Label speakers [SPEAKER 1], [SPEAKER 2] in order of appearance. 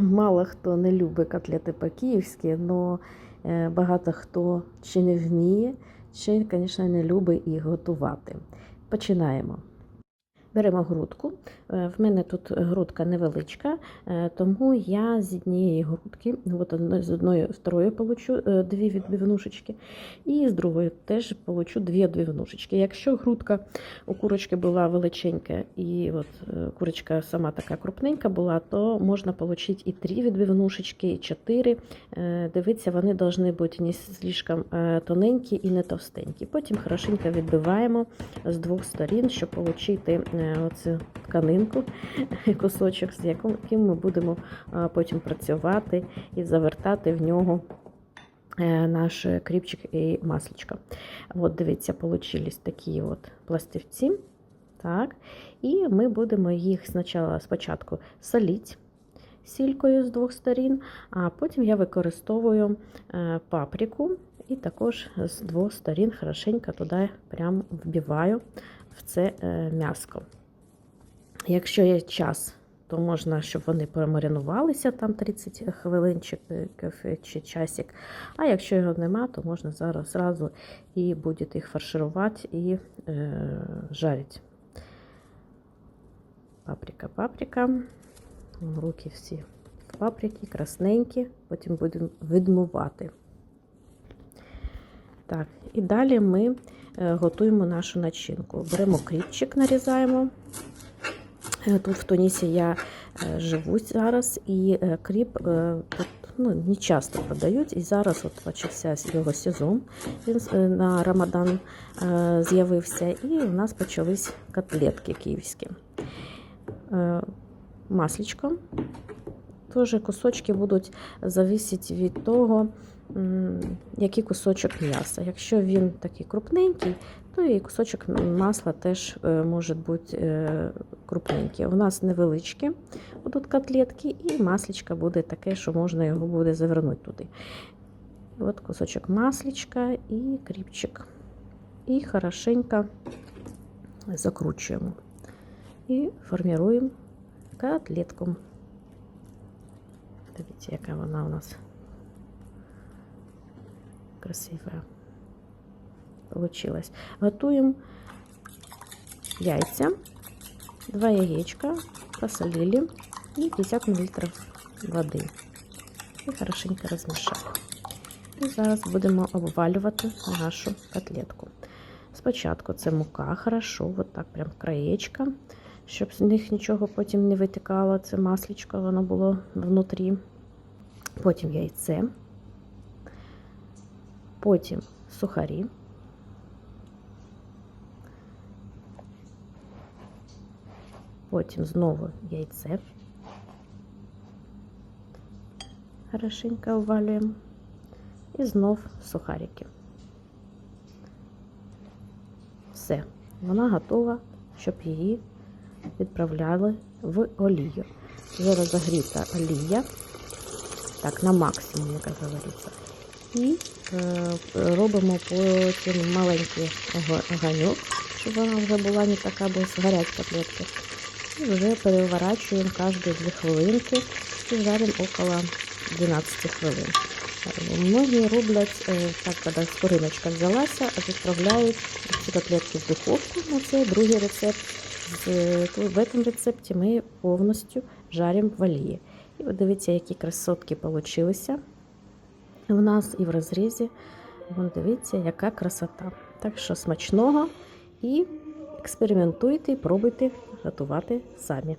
[SPEAKER 1] мало хто не любить котлети по-київськи, але багато хто чи не вміє, чи, звісно, не любить їх готувати. Починаємо. Беремо грудку. Е, В мене тут грудка невеличка, е, тому я з однієї грудки, от з одної второї получу е, дві відбивнушечки, і з другої теж получу дві відбивнушечки. Якщо грудка у курочки була величенька, і от курочка сама така крупненька була, то можна отримати і три відбивнушечки, і чотири. Дивіться, вони повинні бути не слишком тоненькі і не товстенькі. Потім хорошенько відбиваємо з двох сторін, щоб отримати оцю тканинку, кусочок, з яким ми будемо потім працювати і завертати в нього е, наш кріпчик і масличко. От дивіться, получились такі от пластивці. Так. І ми будемо їх спочатку, спочатку солити сількою з двох сторін, а потім я використовую е, паприку і також з двох сторін хорошенько туди прям вбиваю в це е, м'яско. Якщо є час, то можна, щоб вони промаринувалися там 30 хвилинчик чи часик. А якщо його нема, то можна зараз зразу і будете їх фарширувати і е, жарити. Паприка, паприка. Руки всі в паприки, красненькі, потім будемо відмивати. Так, і далі ми е, готуємо нашу начинку. Беремо кріпчик, нарізаємо. Е, Тут в Тунісі я е, живу зараз, і кріп тут ну, не часто продають. І зараз от почався його сезон, він на Рамадан з'явився, і у нас почались котлетки київські. Масличко. Теж кусочки будуть зависіти від того, який кусочок м'яса. Якщо він такий крупненький, то і кусочок масла теж е, може бути е, крупненький. У нас невеличкі будуть котлетки, і масличко буде таке, що можна його буде завернути туди. От кусочок масличка і кріпчик. І хорошенько закручуємо. І формуємо котлетку. Дивіться, яка вона у нас красива получилась. Готуємо яйця, два яєчка, посолили і 50 мл води. І хорошенько розмішали. І зараз будемо обвалювати нашу котлетку. Спочатку це мука, хорошо, от так прям краєчка, щоб з них нічого потім не витікало, це масличко, воно було внутрі. Потім яйце, потім сухарі. Потім знову яйце. Хорошенько обвалюємо. І знов сухарики. Все, вона готова, щоб її відправляли в олію. Вже розогріта олія, так, на максимум, як говориться. І е, робимо потім маленький ого- огоньок, щоб вона вже була не така, бо згорять котлетки. І вже переворачуємо кожні 2 хвилинки і жаримо около 12 хвилин. Многие роблять е, так, коли скориночка взялася, відправляють ці котлетки в духовку. Ну, це другий рецепт. Е, В цьому рецепті ми повністю жаримо в олії. І от дивіться, які красотки получилися в нас і в розрізі. Вон дивіться, яка красота. Так що смачного і експериментуйте пробуйте готувати самі.